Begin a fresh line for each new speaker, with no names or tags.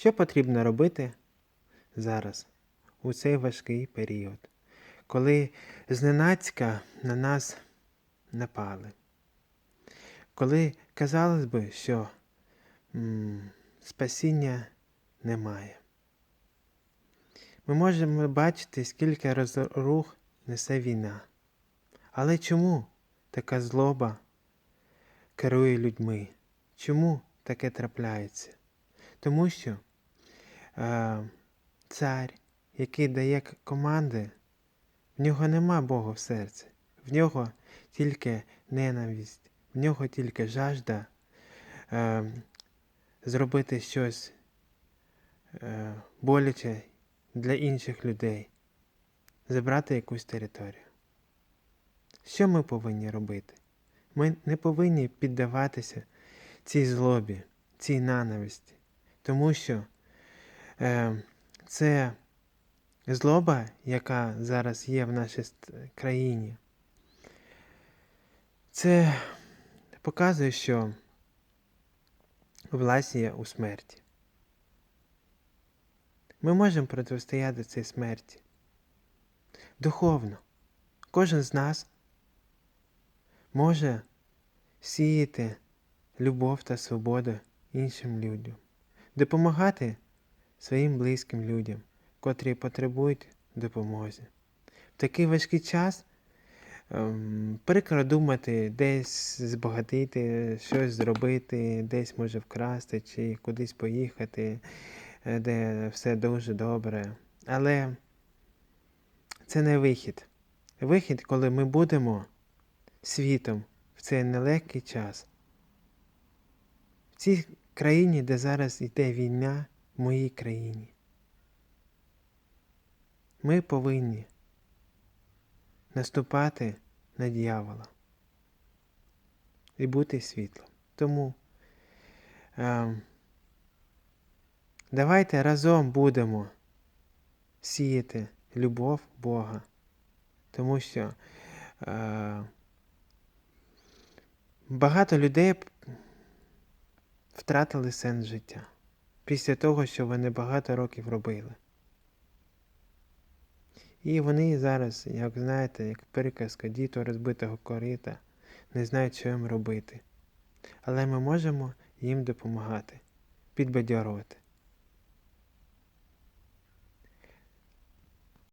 Що потрібно робити зараз, у цей важкий період, коли зненацька на нас напали? Коли казалось би, що м, спасіння немає. Ми можемо бачити, скільки розрух несе війна. Але чому така злоба керує людьми? Чому таке трапляється? Тому що цар, який дає команди, в нього нема Бога в серці, в нього тільки ненависть, в нього тільки жажда е, зробити щось е, боляче для інших людей, забрати якусь територію. Що ми повинні робити? Ми не повинні піддаватися цій злобі, цій ненависті, тому що е, це злоба, яка зараз є в нашій країні, це показує, що власть є у смерті. Ми можемо протистояти цій смерті духовно. Кожен з нас може сіяти любов та свободу іншим людям, допомагати своїм близьким людям, котрі потребують допомоги. В такий важкий час ем, прикро думати, десь збагатити, щось зробити, десь може вкрасти чи кудись поїхати, е, де все дуже добре. Але це не вихід. Вихід, коли ми будемо світом в цей нелегкий час. В цій країні, де зараз йде війна, моїй країні. Ми повинні наступати на дьявола і бути світлом. Тому е, давайте разом будемо сіяти любов Бога, тому що е, багато людей втратили сенс життя після того, що вони багато років робили. І вони зараз, як знаєте, як приказка діту розбитого корита, не знають, що їм робити. Але ми можемо їм допомагати, підбадьорувати.